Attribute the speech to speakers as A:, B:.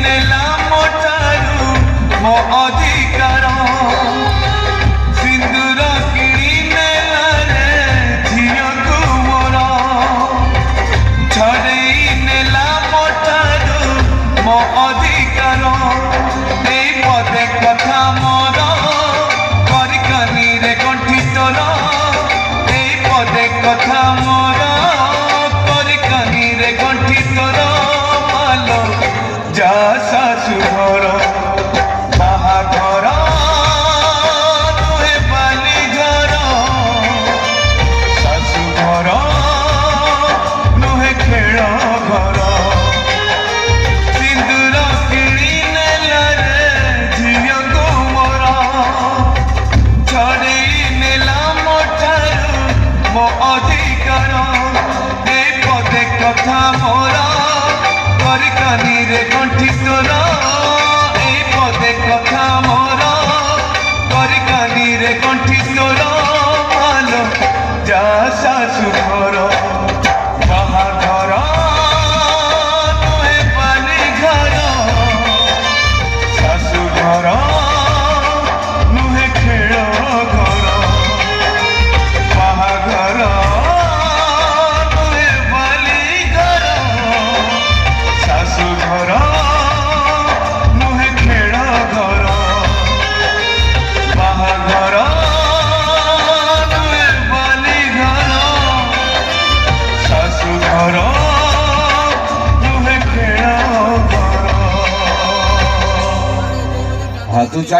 A: ಮೊಟರು ಮೋ ಅಧಿಕಾರ ಸಿಂಧೂರ ಕಿಣಿನೆಲರೆ ଝିଅକୁ ମୋର ଛଡ଼େଇ ନେଲା ମୋଠାରୁ ମୋ ଅଧିକାର ଏଇ ପଦେ କଥା ମୋର କରିକାନିରେ କଣ୍ଠିତର ଏଇ ପଦେ କଥା ମୋର କରିକାନିରେ କଣ୍ଠିତର ପାଲ যা শাশু ঘর বাহাঘর নুহে পালি ঘর শাশু ঘর নুহে খেল ঘর সিন্দুর কিনি নেলা রে ঝিও গোমর। ঝড়ি নেলা মো ঠারু মো অধিকার। এই পদে কথা মোরা আমার কানিরে কণ্ঠি তোরা শাশু
B: ঘর